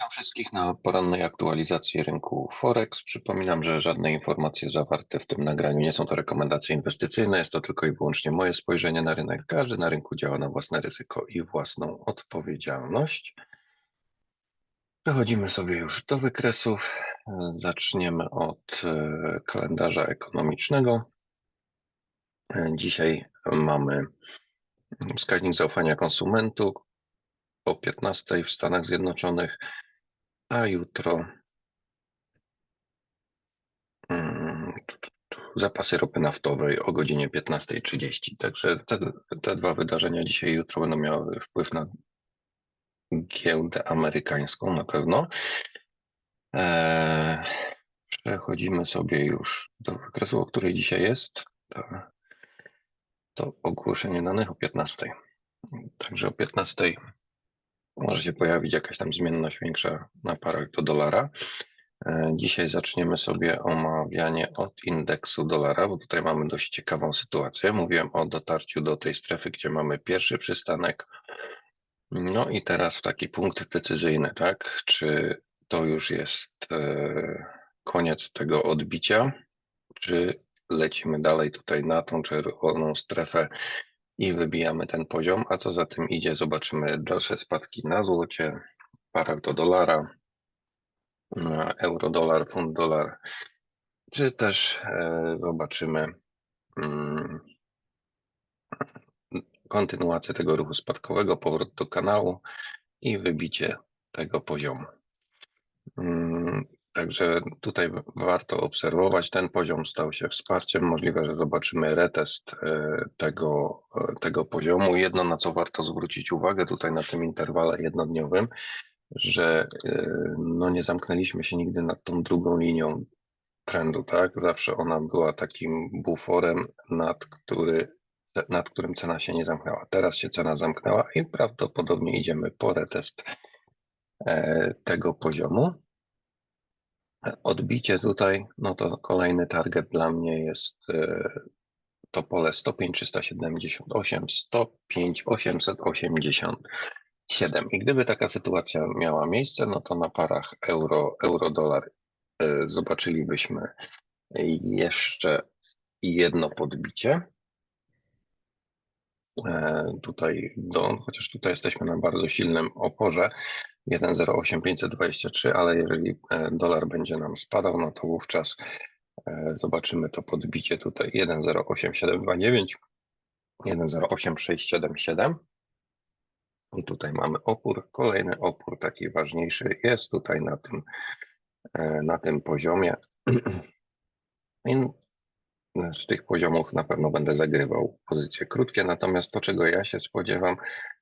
Witam wszystkich na porannej aktualizacji rynku Forex. Przypominam, że żadne informacje zawarte w tym nagraniu nie są to rekomendacje inwestycyjne, jest to tylko i wyłącznie moje spojrzenie na rynek. Każdy na rynku działa na własne ryzyko i własną odpowiedzialność. Przechodzimy sobie już do wykresów. Zaczniemy od e, kalendarza ekonomicznego. Dzisiaj mamy wskaźnik zaufania konsumentów o 15 w Stanach Zjednoczonych, a jutro mm, zapasy ropy naftowej o godzinie 15.30. Także te, te dwa wydarzenia dzisiaj i jutro będą miały wpływ na giełdę amerykańską na pewno. Eee, przechodzimy sobie już do wykresu, o której dzisiaj jest. To, to ogłoszenie danych o 15. Także o 15 może się pojawić jakaś tam zmienność większa na parach do dolara. E, Dzisiaj zaczniemy sobie omawianie od indeksu dolara, bo tutaj mamy dość ciekawą sytuację. Mówiłem o dotarciu do tej strefy, gdzie mamy pierwszy przystanek. No i teraz taki punkt decyzyjny, tak? Czy to już jest e, koniec tego odbicia, czy lecimy dalej tutaj na tą czerwoną strefę i wybijamy ten poziom, a co za tym idzie, zobaczymy dalsze spadki na złocie, parach do dolara, euro, dolar, funt, dolar, czy też e, zobaczymy mm, kontynuację tego ruchu spadkowego, powrót do kanału i wybicie tego poziomu. Także tutaj warto obserwować. Ten poziom stał się wsparciem. Możliwe, że zobaczymy retest e, tego, e, tego poziomu. Jedno, na co warto zwrócić uwagę tutaj na tym interwale jednodniowym, że e, no nie zamknęliśmy się nigdy nad tą drugą linią trendu, tak? Zawsze ona była takim buforem, nad, który, nad którym cena się nie zamknęła. Teraz się cena zamknęła i prawdopodobnie idziemy po retest tego poziomu. Odbicie tutaj, no to kolejny target dla mnie jest e, to pole 105 378, 105 887. I gdyby taka sytuacja miała miejsce, no to na parach euro, euro dolar e, zobaczylibyśmy jeszcze jedno podbicie. E, tutaj, do, chociaż tutaj jesteśmy na bardzo silnym oporze, 1,08523, ale jeżeli e, dolar będzie nam spadał, no to wówczas e, zobaczymy to podbicie tutaj 1,08729, 1,08677. I tutaj mamy opór. Kolejny opór, taki ważniejszy, jest tutaj na tym, na tym poziomie. Z tych poziomów na pewno będę zagrywał pozycje krótkie, natomiast to, czego ja się spodziewam,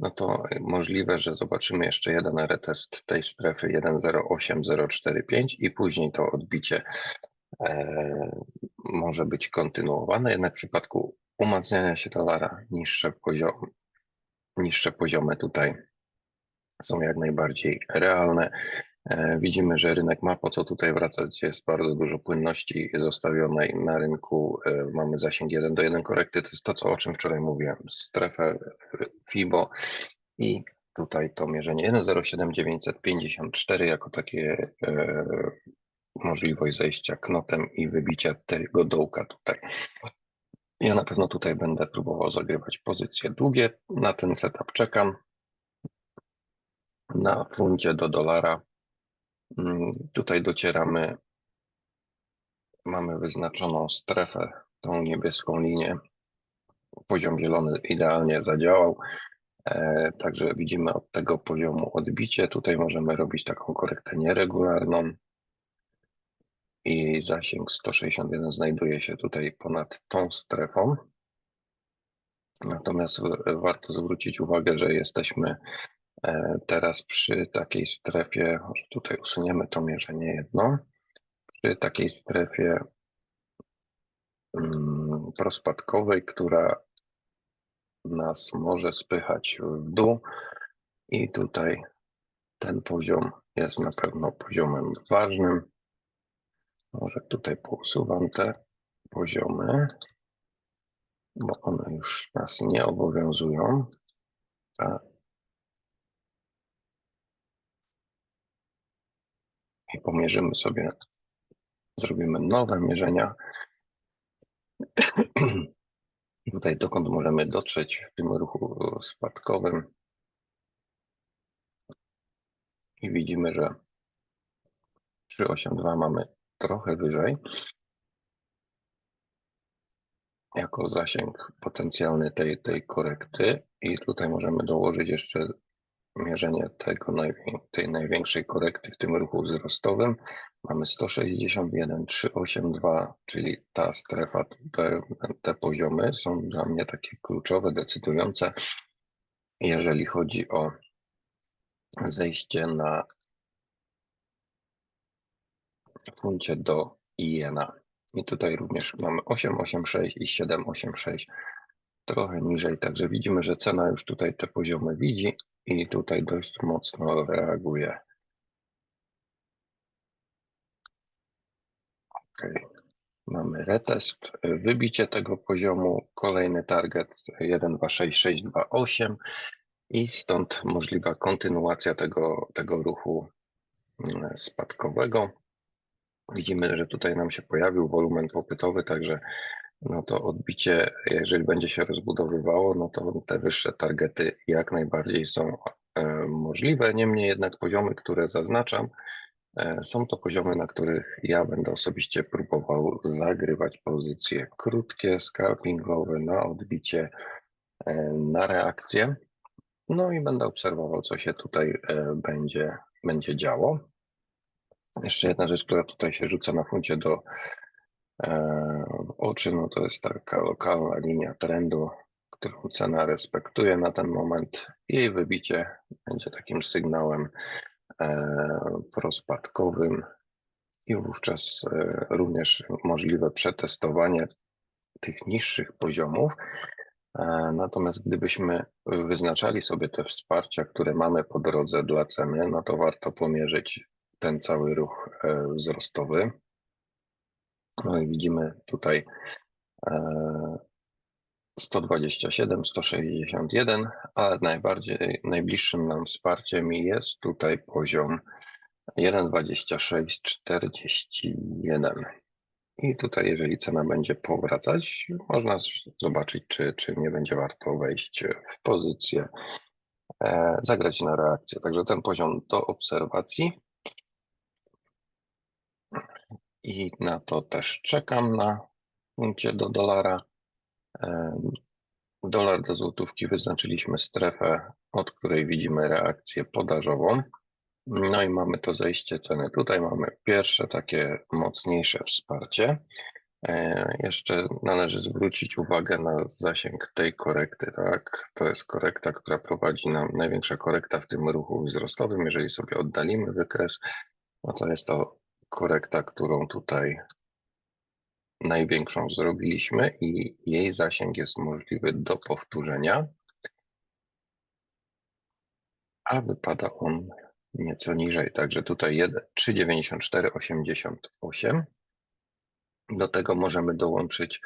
no to możliwe, że zobaczymy jeszcze jeden retest tej strefy 1.08045 i później to odbicie e, może być kontynuowane, jednak w przypadku umacniania się dolara niższe poziomy, niższe poziomy tutaj są jak najbardziej realne. E, widzimy, że rynek ma po co tutaj wracać, jest bardzo dużo płynności zostawionej na rynku. E, mamy zasięg 1 do 1 korekty, to jest to, co, o czym wczoraj mówiłem, strefę FIBO i tutaj to mierzenie 1,07954 jako takie e, możliwość zejścia knotem i wybicia tego dołka tutaj. Ja na pewno tutaj będę próbował zagrywać pozycje długie. Na ten setup czekam. Na funcie do dolara tutaj docieramy, mamy wyznaczoną strefę, tą niebieską linię. Poziom zielony idealnie zadziałał, e, także widzimy od tego poziomu odbicie. Tutaj możemy robić taką korektę nieregularną i zasięg 161 znajduje się tutaj ponad tą strefą. Natomiast warto zwrócić uwagę, że jesteśmy teraz przy takiej strefie, może tutaj usuniemy to mierzenie jedno, przy takiej strefie mm, prospadkowej, która nas może spychać w dół i tutaj ten poziom jest na pewno poziomem ważnym. Może tutaj pousuwam te poziomy, bo one już nas nie obowiązują. Pomierzymy sobie, zrobimy nowe mierzenia. Tutaj dokąd możemy dotrzeć w tym ruchu spadkowym. I widzimy, że 382 mamy trochę wyżej. Jako zasięg potencjalny tej, tej korekty. I tutaj możemy dołożyć jeszcze mierzenie tego tej największej korekty w tym ruchu wzrostowym. Mamy 161, 382, czyli ta strefa, te, te poziomy są dla mnie takie kluczowe, decydujące, jeżeli chodzi o zejście na funcie do jena. I tutaj również mamy 886 i 786 trochę niżej, także widzimy, że cena już tutaj te poziomy widzi i tutaj dość mocno reaguje. Ok, mamy retest, wybicie tego poziomu, kolejny target 126628 i stąd możliwa kontynuacja tego, tego ruchu mm, spadkowego. Widzimy, że tutaj nam się pojawił wolumen popytowy, także no to odbicie, jeżeli będzie się rozbudowywało, no to te wyższe targety jak najbardziej są e, możliwe. Niemniej jednak poziomy, które zaznaczam, e, są to poziomy, na których ja będę osobiście próbował zagrywać pozycje krótkie, scalpingowe na odbicie, e, na reakcję. No i będę obserwował, co się tutaj będzie, będzie działo. Jeszcze jedna rzecz, która tutaj się rzuca na funcie do oczy, no to jest taka lokalna linia trendu, którą cena respektuje na ten moment. Jej wybicie będzie takim sygnałem prospadkowym i wówczas również możliwe przetestowanie tych niższych poziomów. Natomiast gdybyśmy wyznaczali sobie te wsparcia, które mamy po drodze dla ceny, no to warto pomierzyć ten cały ruch wzrostowy. No widzimy tutaj 127, 161, ale najbardziej najbliższym nam wsparciem jest tutaj poziom 1,2641. I tutaj, jeżeli cena będzie powracać, można zobaczyć, czy, czy nie będzie warto wejść w pozycję, e, zagrać na reakcję. Także ten poziom do obserwacji. I na to też czekam na punkcie do dolara. Dolar do złotówki wyznaczyliśmy strefę, od której widzimy reakcję podażową. No i mamy to zejście ceny. Tutaj mamy pierwsze takie mocniejsze wsparcie. E, jeszcze należy zwrócić uwagę na zasięg tej korekty, tak? To jest korekta, która prowadzi nam, największa korekta w tym ruchu wzrostowym. Jeżeli sobie oddalimy wykres, no to jest to korekta, którą tutaj największą zrobiliśmy i jej zasięg jest możliwy do powtórzenia, a wypada on nieco niżej, także tutaj 3,9488. Do tego możemy dołączyć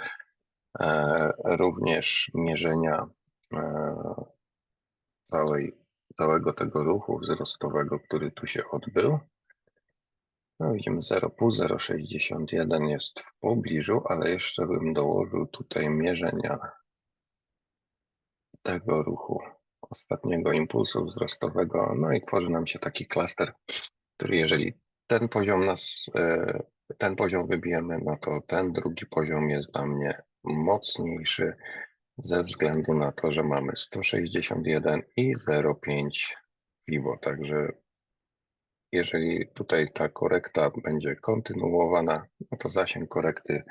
e, również mierzenia e, całej, całego tego ruchu wzrostowego, który tu się odbył. No widzimy 0,5, 0,61 jest w pobliżu, ale jeszcze bym dołożył tutaj mierzenia tego ruchu, ostatniego impulsu wzrostowego. No i tworzy nam się taki klaster, który jeżeli ten poziom nas, e, ten poziom wybijemy, no to ten drugi poziom jest dla mnie mocniejszy ze względu na to, że mamy 161 i 0,5 FIBO, także jeżeli tutaj ta korekta będzie kontynuowana, no to zasięg korekty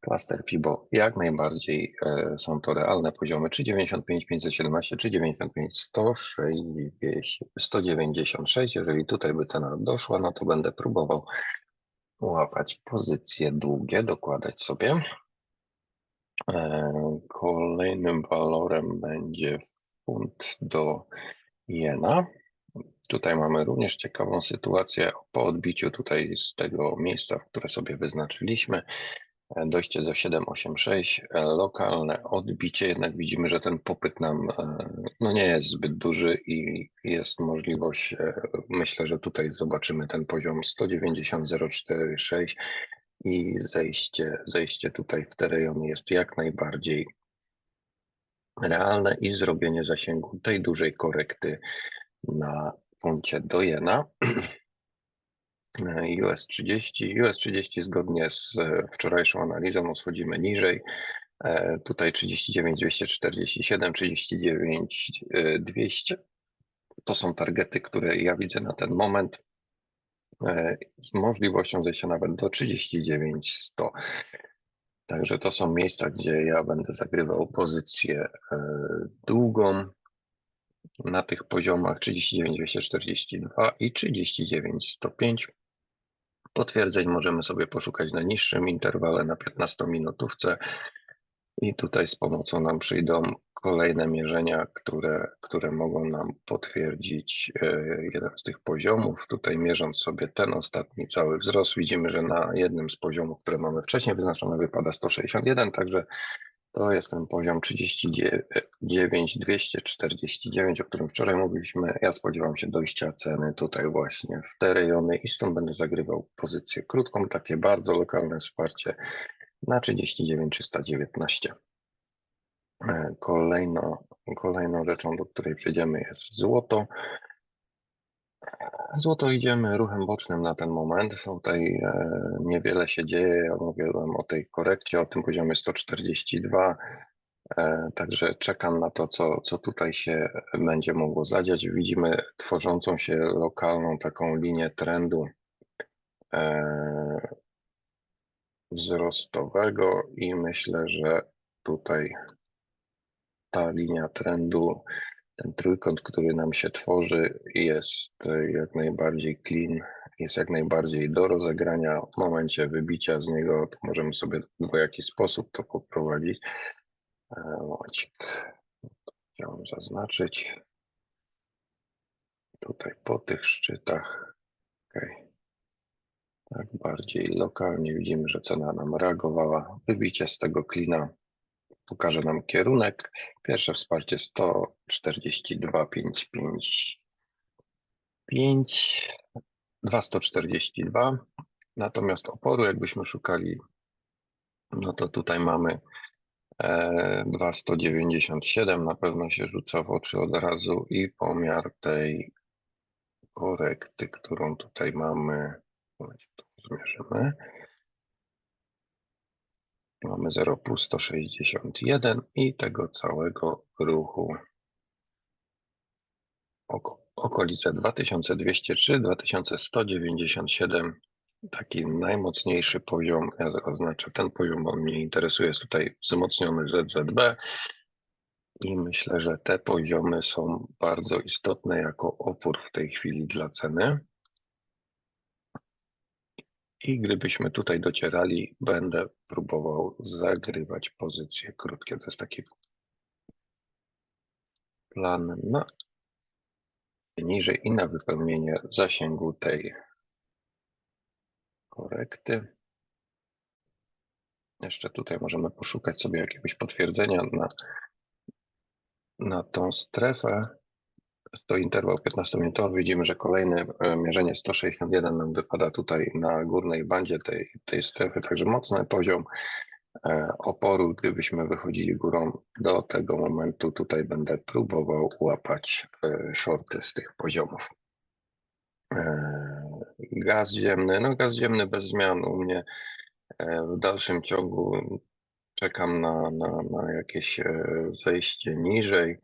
klaster FIBO jak najbardziej e, są to realne poziomy 395, 517, 395, 160, 196. Jeżeli tutaj by cena doszła, no to będę próbował łapać pozycje długie, dokładać sobie. E, kolejnym walorem będzie funt do jena. Tutaj mamy również ciekawą sytuację po odbiciu tutaj z tego miejsca, które sobie wyznaczyliśmy. e, dojście do 786, e, lokalne odbicie, jednak widzimy, że ten popyt nam e, no nie jest zbyt duży i jest możliwość, myślę, że tutaj zobaczymy ten poziom 190,046 i zejście, zejście tutaj w te rejony jest jak najbardziej realne i zrobienie zasięgu tej dużej korekty na funcie do jena. US 30, US 30 zgodnie z e, wczorajszą analizą no schodzimy niżej. E, Tutaj 39 247, 39 e, 200. To są targety, które ja widzę na ten moment z możliwością zejścia nawet do 39 100. Także to są miejsca, gdzie ja będę zagrywał pozycję długą na tych poziomach 39 242 i 39 105. Potwierdzeń możemy sobie poszukać na niższym interwale na 15-minutówce i tutaj z pomocą nam przyjdą kolejne mierzenia, które, które mogą nam potwierdzić e, jeden z tych poziomów. Tutaj mierząc sobie ten ostatni cały wzrost, widzimy, że na jednym z poziomów, które mamy wcześniej wyznaczone wypada 161, także to jest ten poziom 39 249, o którym wczoraj mówiliśmy. Ja spodziewam się dojścia ceny tutaj właśnie w te rejony i stąd będę zagrywał pozycję krótką, takie bardzo lokalne wsparcie na 39 319. E, kolejną rzeczą, do której przejdziemy jest złoto. Złoto idziemy ruchem bocznym na ten moment. Tutaj e, niewiele się dzieje. Ja mówiłem o tej korekcie, o tym poziomie 142. E, także czekam na to, co, co tutaj się będzie mogło zadziać. Widzimy tworzącą się lokalną taką linię trendu e, wzrostowego i myślę, że tutaj ta linia trendu, ten trójkąt, który nam się tworzy, jest e, jak najbardziej clean, jest jak najbardziej do rozegrania. W momencie wybicia z niego to możemy sobie w dwojaki sposób to poprowadzić. E, Momencik. Chciałem zaznaczyć. Tutaj po tych szczytach. Okay. Tak bardziej lokalnie widzimy, że cena nam reagowała. Wybicie z tego klina pokaże nam kierunek. Pierwsze wsparcie 142,55. 5, 242. Natomiast oporu, jakbyśmy szukali, no to tutaj mamy e, 297. Na pewno się rzuca w oczy od razu i pomiar tej korekty, którą tutaj mamy. Zmierzymy. Mamy 0 plus 161 i tego całego ruchu oko, okolice 2203, 2197. Taki najmocniejszy poziom, ja zaznaczę ten poziom, bo mnie interesuje, jest tutaj wzmocniony ZZB i myślę, że te poziomy są bardzo istotne jako opór w tej chwili dla ceny. I gdybyśmy tutaj docierali, będę próbował zagrywać pozycje krótkie. To jest taki plan na niżej i na wypełnienie zasięgu tej korekty. Jeszcze tutaj możemy poszukać sobie jakiegoś potwierdzenia na, na tą strefę. To interwał 15-minutowy. Widzimy, że kolejne e, mierzenie 161 nam wypada tutaj na górnej bandzie tej, tej strefy, także mocny poziom e, oporu. Gdybyśmy wychodzili górą do tego momentu, tutaj będę próbował łapać e, shorty z tych poziomów. Gaz ziemny, no gaz ziemny bez zmian u mnie w dalszym ciągu czekam na, na, na jakieś zejście niżej.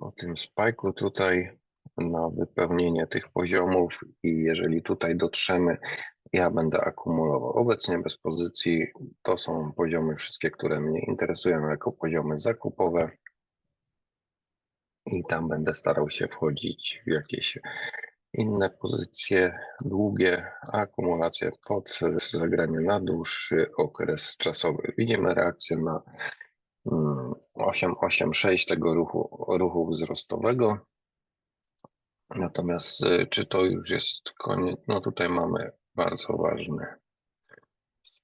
O tym spajku tutaj na wypełnienie tych poziomów i jeżeli tutaj dotrzemy, ja będę akumulował. Obecnie bez pozycji to są poziomy wszystkie, które mnie interesują jako poziomy zakupowe i tam będę starał się wchodzić w jakieś inne pozycje długie, akumulacje pod zagranie na dłuższy okres czasowy. Widzimy reakcję na 886 tego ruchu, ruchu wzrostowego. Natomiast y, czy to już jest koniec? No tutaj mamy bardzo ważny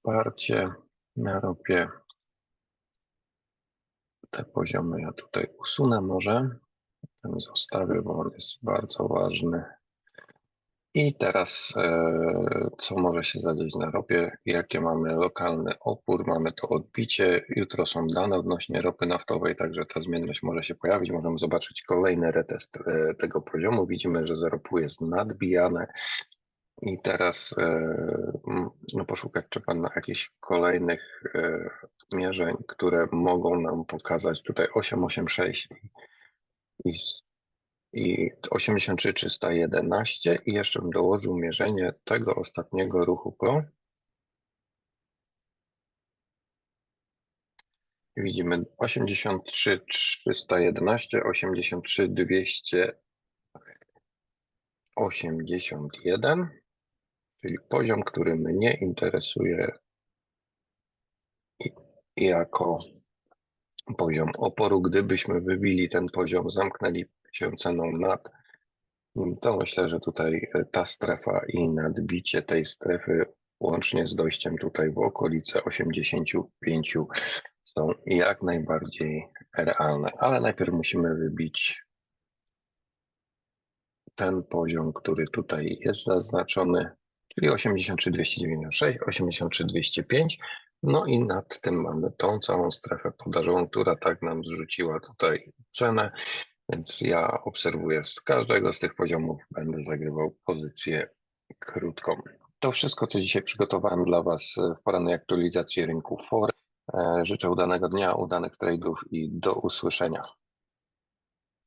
wsparcie na ropie. Te poziomy ja tutaj usunę może. Ten zostawię, bo on jest bardzo ważny. I teraz, e, co może się zadzieć na ropie? Jakie mamy lokalny opór? Mamy to odbicie. Jutro są dane odnośnie ropy naftowej, także ta zmienność może się pojawić. Możemy zobaczyć kolejny retest e, tego poziomu. Widzimy, że 0,5 jest nadbijane. I teraz e, no, poszukać trzeba na jakichś kolejnych mierzeń, które mogą nam pokazać tutaj 886 i, i, i 83 311 i jeszcze bym dołożył mierzenie tego ostatniego ruchu pro. Widzimy 83 311, 83 281, czyli poziom, który mnie interesuje jako poziom oporu. Gdybyśmy wybili ten poziom, zamknęli się ceną nad, to myślę, że tutaj e, ta strefa i nadbicie tej strefy łącznie z dojściem tutaj w okolice 85 są jak najbardziej realne, ale najpierw musimy wybić ten poziom, który tutaj jest zaznaczony, czyli 83 296, 83 205. No i nad tym mamy tą całą strefę podażową, która tak nam zrzuciła tutaj cenę. Więc ja obserwuję z każdego z tych poziomów, będę zagrywał pozycję krótką. To wszystko, co dzisiaj przygotowałem dla Was w porannej aktualizacji rynku FOR. E, Życzę udanego dnia, udanych trade'ów i do usłyszenia.